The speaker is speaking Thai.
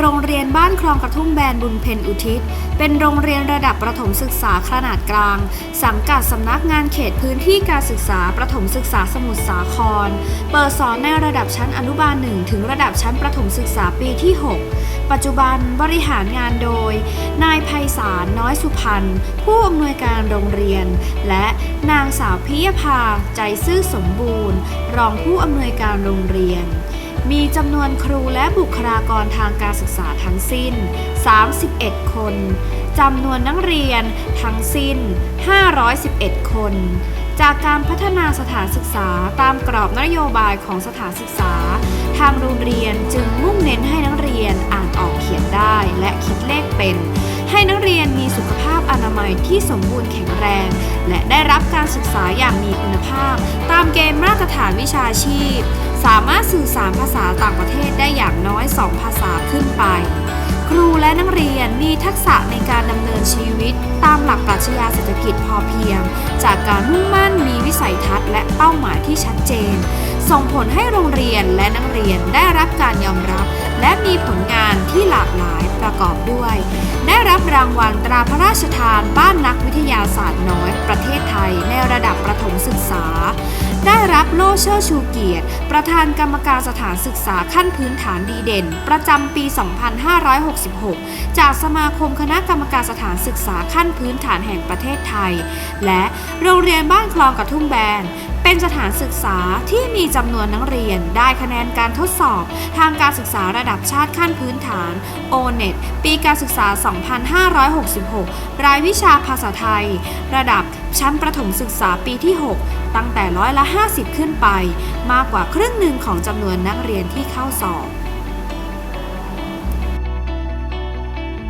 โรงเรียนบ้านคลองกระทุ่มแบนบุญเพนอุทิศ เป็นโรงเรียนระดับประถมศึกษาขนาดกลาง สังกัดสำนักงานเขตพื้นที่การศึกษาประถมศึกษาสมุทรสาคร เปิดสอนในระดับชั้นอนุบาล1ถึงระดับชั้นประถมศึกษาปีที่ 6 ปัจจุบันบริหารงานโดย นายไพศาลน้อยสุพรรณผู้อำนวยการโรงเรียน และนางสาวพิยภาใจซื่อสมบูรณ์ รองผู้อำนวยการโรงเรียน มีจำนวนครูและบุคลากรทางการศึกษาทั้งสิ้น 31 คน จำนวนนักเรียนทั้งสิ้น 511 คน จากการพัฒนาสถานศึกษาตามกรอบนโยบายของสถานศึกษา ทางโรงเรียนจึงมุ่งเน้นให้นักเรียนอ่านออกเขียนได้และคิดเลขเป็น ให้นักเรียนมีสุขภาพอนามัยที่สมบูรณ์แข็งแรง และได้รับการศึกษาอย่างมีคุณภาพ ตามเกณฑ์มาตรฐานวิชาชีพ สามารถ สารภาษาต่างประเทศได้อย่างน้อย 2 ภาษาขึ้นไป ครูและนักเรียนมีทักษะในการดำเนินชีวิต ตามหลักปรัชญาเศรษฐกิจพอเพียง จากการมุ่งมั่นมีวิสัยทัศน์และเป้าหมายที่ชัดเจน ส่งผลให้โรงเรียนและนักเรียนได้รับการยอมรับ และมีผลงานที่หลากหลายประกอบด้วย ได้รับรางวัลตราพระราชทานบ้านนักวิทยาศาสตร์น้อยประเทศไทยในระดับประถมศึกษา ได้รับโล่เชิดชูเกียรติ ประธานกรรมการสถานศึกษาขั้นพื้นฐานดีเด่น ประจำปี 2566 จากสมาคมคณะกรรมการสถานศึกษาขั้นพื้นฐานแห่งประเทศไทย และโรงเรียนบ้านคลองกระทุ่มแบน เป็นสถานศึกษาที่มีจำนวนนักเรียนได้คะแนนการทดสอบ ทางการศึกษาระดับชาติขั้นพื้นฐาน O-NET ปีการศึกษา 2566 รายวิชาภาษาไทย ระดับชั้นประถมศึกษาปีที่ 6 ตั้งแต่ร้อยละ 50 ขึ้นไป มากกว่าครึ่งหนึ่งของจำนวนนักเรียนที่เข้าสอบ